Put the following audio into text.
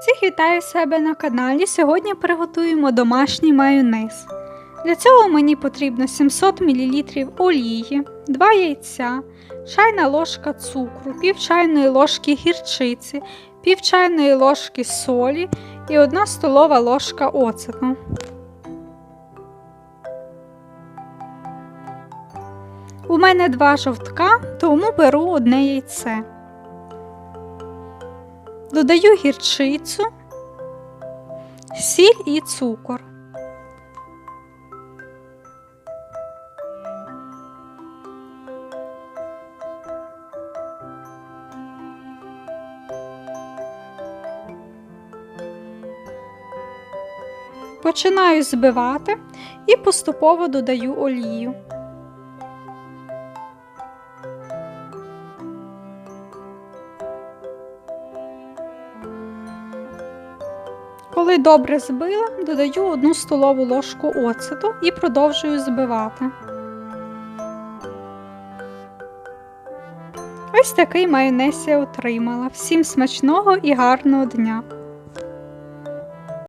Всіх вітаю себе на каналі. Сьогодні приготуємо домашній майонез. Для цього мені потрібно 700 мл олії, 2 яйця, чайна ложка цукру, пів чайної ложки гірчиці, пів чайної ложки солі і 1 столова ложка оцету. У мене два жовтка, тому беру одне яйце. Додаю гірчицю, сіль і цукор. Починаю збивати і поступово додаю олію. Коли добре збила, додаю 1 столову ложку оцету і продовжую збивати. Ось такий майонез я отримала. Всім смачного і гарного дня!